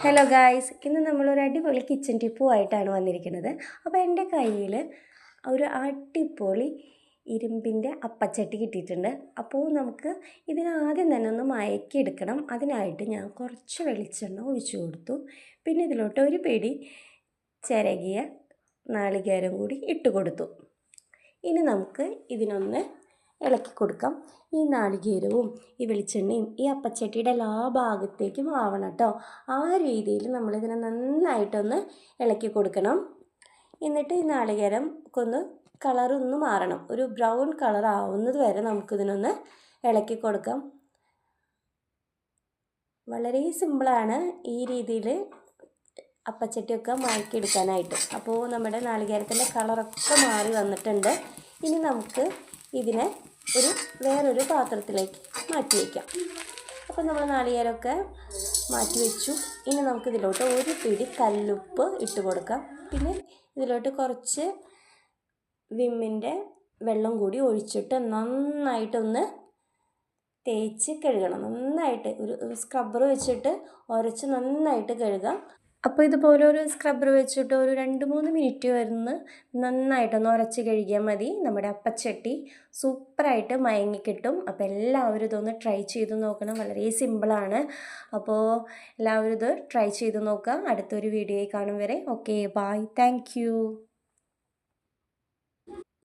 Hello guys ഇന്ന് നമ്മളൊരു അടിപൊളി കിച്ചൺ ടിപ്പുമായിട്ടാണ് വന്നിരിക്കുന്നത്. അപ്പോൾ എന്റെ കയ്യിൽ ഒരു അടിപൊളി ഇരുമ്പിന്റെ അപ്പച്ചട്ടി കിട്ടിയിട്ടുണ്ട്. അപ്പോൾ നമുക്ക് ഇതിനാദ്യം തന്നെ ഒന്ന് മയക്കിയെടുക്കണം. അതിനായിട്ട് ഞാൻ കുറച്ച് വെളിച്ചെണ്ണ ഒഴിച്ചു കൊടുത്തു. പിന്നെ ഇതിലോട്ട് ഒരു പിടി ചിരകിയ നാളികേരം കൂടി ഇട്ട് കൊടുത്തു. ഇനി നമുക്ക് ഇതിനൊന്ന് ഇളക്കി കൊടുക്കാം. ഈ നാളികേരവും ഈ വെളിച്ചെണ്ണയും ഈ അപ്പച്ചട്ടിയുടെ എല്ലാ ഭാഗത്തേക്കും ആവണം കേട്ടോ. ആ രീതിയിൽ നമ്മളിതിനെ നന്നായിട്ടൊന്ന് ഇളക്കി കൊടുക്കണം. എന്നിട്ട് ഈ നാളികേരം ഒന്ന് കളറൊന്ന് മാറണം. ഒരു ബ്രൗൺ കളർ ആവുന്നത് വരെ നമുക്കിതിനൊന്ന് ഇളക്കി കൊടുക്കാം. വളരെ സിമ്പിളാണ് ഈ രീതിയിൽ അപ്പച്ചട്ടിയൊക്കെ മാറ്റിയെടുക്കാനായിട്ട്. അപ്പോൾ നമ്മുടെ നാളികേരത്തിന്റെ കളറൊക്കെ മാറി വന്നിട്ടുണ്ട്. ഇനി നമുക്ക് ഇതിനെ ഒരു വേറൊരു പാത്രത്തിലേക്ക് മാറ്റി വയ്ക്കാം. അപ്പോൾ നമ്മൾ നാളികേരമൊക്കെ മാറ്റി വെച്ചു. ഇനി നമുക്ക് ഇതിലോട്ട് ഒരു പിടി കല്ലുപ്പ് ഇട്ട് കൊടുക്കാം. പിന്നെ ഇതിലോട്ട് കുറച്ച് വിമ്മിന്റെ വെള്ളം കൂടി ഒഴിച്ചിട്ട് നന്നായിട്ടൊന്ന് തേച്ച് കഴുകണം. നന്നായിട്ട് ഒരു സ്ക്രബ്ബർ വെച്ചിട്ട് ഉരച്ച് നന്നായിട്ട് കഴുകാം. അപ്പോൾ ഇതുപോലെ ഒരു സ്ക്രബ്ബർ വെച്ചിട്ട് ഒരു രണ്ട് മൂന്ന് മിനിറ്റ് വരുന്ന് നന്നായിട്ടൊന്ന് ഉരച്ച് കഴുകിയാൽ മതി. നമ്മുടെ അപ്പച്ചട്ടി സൂപ്പറായിട്ട് മയങ്ങിക്കിട്ടും അപ്പോൾ എല്ലാവരും ഇതൊന്ന് ട്രൈ ചെയ്ത് നോക്കണം. വളരെ സിമ്പിളാണ് അപ്പോൾ എല്ലാവരും ഇത് ട്രൈ ചെയ്ത് നോക്കുക. അടുത്തൊരു വീഡിയോയിൽ കാണും വരെ. Okay bye thank